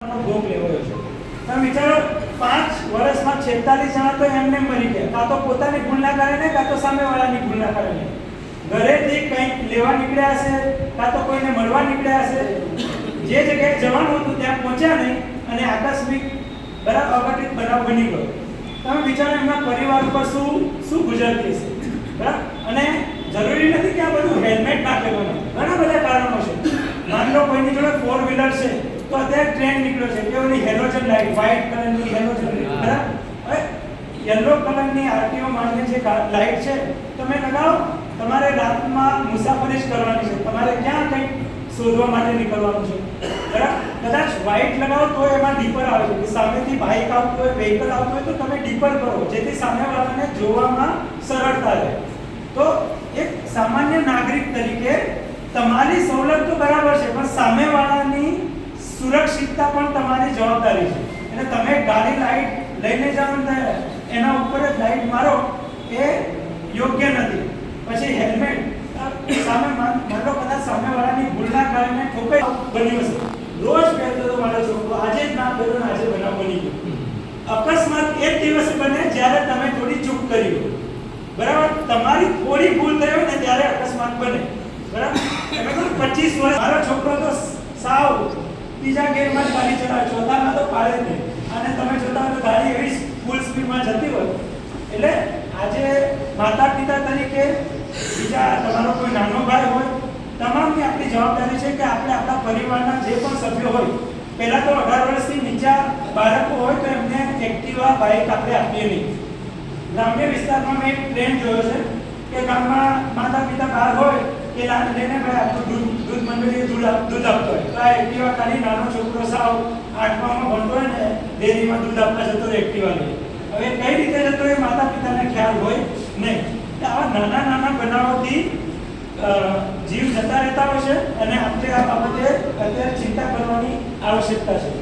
નો ભોગ લેવાયો છે. તમે વિચારો, પાંચ વર્ષમાં છેતાલીસ જણા તો એમને મરી ગયા. કાં તો પોતાની ભૂલના કારણે કાં તો સામેવાળાની ભૂલના કારણે ઘરેથી કંઈક લેવા નીકળ્યા હશે, કાં તો કોઈને મળવા નીકળ્યા હશે. જે જગ્યાએ જવાનું હતું ત્યાં પહોંચ્યા નહીં અને આકસ્મિક બરાબર અઘટિત બનાવ બની ગયો. તમે વિચારો, એમના પરિવાર ઉપર શું શું ગુજરતી બરાબર? અને જરૂરી નથી કે આ બધું હેલ્મેટ નાખેલું નથી ઘણા બધા કારણો છે. માની લો કોઈની જોડે ફોર વ્હીલર છે. તો અત્યારે ટ્રેન્ડ નીકળ્યો છે. કે ઓલી હેલોજન લાઇટ વ્હાઇટ કલરની હેલોજન બરાબર? હવે યલો કલરની આરટીઓ માટે જે લાઇટ છે તમે લગાવો. તમારે રાતમાં મુસાફરી જ કરવાની છે. તમારે ક્યાં કંઈક શોધવા માટે નીકળવાનું છે. બરાબર? કદાચ વ્હાઇટ લગાવો તો એમાં ડીપર આવે છે. કે સામેથી બાઇક આવતું હોય વેહિકલ આવતું હોય તો તમે ડીપર કરો. જેથી સામેવાળાને જોવામાં સરળતા રહે. તો એક સામાન્ય નાગરિક તરીકે તમારી સવલત તો બરાબર છે પણ સામેવાળાની સુરક્ષિતતા પણ તમારી જવાબદારી છે. એટલે તમે ગાડી લાઈટ લઈને જાઓ ને એના ઉપર જ લાઈટ મારો એ યોગ્ય નથી. પછી હેલ્મેટ સામે માન કદાચ સામેવાળાની ભૂલના કારણે ઠોકાઈ બન્યું હશે રોજ પહેરતો હતો મારો છોકરો, આજે જ ના પહેર્યો આજે બનાવ બની ગયો. અકસ્માત એ દિવસ બને જ્યારે તમે થોડી ચૂક કરી હોય. બરાબર? તમારી થોડી ભૂલ થઈ હોય ને ત્યારે અકસ્માત બને. બરાબર? કહો પચીસ વર્ષ, મારો છોકરો તો સાવ ત્રીજા ગેરમાં ગાડી ચલાવે ચોથામાં તો પાડે નહીં. અને તમે જોતા તો ગાડી એવી ફૂલ સ્પીડમાં જતી હોય. એટલે આજે માતા પિતા તરીકે બીજા તમારો કોઈ નાનો ભાઈ હોય, તમામની આપણી જવાબદારી છે કે આપણે આપણા પરિવારના જે પણ સભ્યો હોય, પહેલા તો અઢાર વર્ષથી નીચા બાળકો હોય તો એમને એક્ટિવા બાઇક આપણે આપીએ નહીં. ગ્રામ્ય વિસ્તારમાં મેં એક ટ્રેન્ડ જોયો છે કે ગામમાં માતા પિતા બહાર હોય લાલ લઈને ભાઈ આપણું દૂધ દૂધ મંડળી દૂધ દૂધ આપતો હોય. તો આ એક્ટિવા ખાલી નાનો છોકરો સાવ આઠમામાં ભણતો હોય ને, ડેરીમાં દૂધ આપવા જતો હોય એક્ટિવા લઈ. હવે કઈ રીતે જતો હોય માતા પિતાને ખ્યાલ હોય નહીં. આવા નાના નાના બનાવોથી જીવ જતા રહેતા હોય છે અને આપણે આ બાબતે અત્યારે ચિંતા કરવાની આવશ્યકતા છે.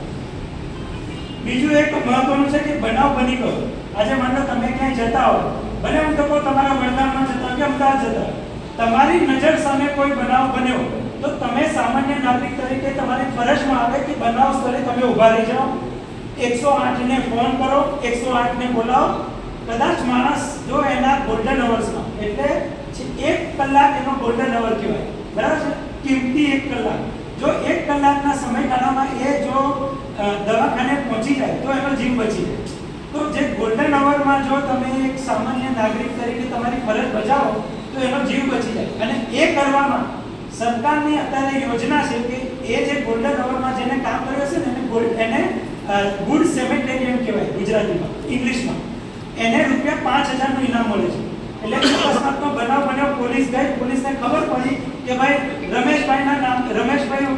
બીજું એક મહત્વનું છે કે બનાવ બની ગયો. આજે માનો તમે ક્યાંય જતા હો. ભલે હું તો તમારા વડગામમાં જતા કે અમદાવાદ જતા. તમારી નજર સામે કોઈ બનાવ બન્યો, તો તમે સામાન્ય નાગરિક તરીકે તમારી ફરજમાં આવે કે બનાવ સ્થળે તમે ઊભા રહી જાઓ. એકસો આઠને ફોન કરો, એકસો આઠને બોલાવો. કદાચ માણસ જો એના ગોલ્ડન અવર્સમાં એટલે એક કલાક એનો ગોલ્ડન અવર કહેવાય. બરાબર છે? કિંમતી એક કલાક. જો એક કલાકના સમયગાળામાં એ જો દવાખાને પહોંચી જાય, તો એનો જીવ બચી જાય. તો જે ગોલ્ડન અવરમાં જો તમે એક સામાન્ય નાગરિક તરીકે તમારી ફરજ બજાવો તો એનો જીવ બચી જાય. અને એ કરવામાં સરકારની અત્યારે યોજના છે કે એ જે ગોલ્ડન અવરમાં જેને કામ કર્યું છે ને, એને ગોલ્ડ એને ગુડ સેમેટેરિયમ કહેવાય ગુજરાતીમાં, ઇંગ્લિશમાં. એને રૂપિયા પાંચ હજારનું ઇનામ મળે છે. એટલે અકસ્માતનો બનાવ બન્યો, પોલીસ ગઈ, પોલીસને ખબર પડી કે ભાઈ રમેશભાઈના નામ, રમેશભાઈ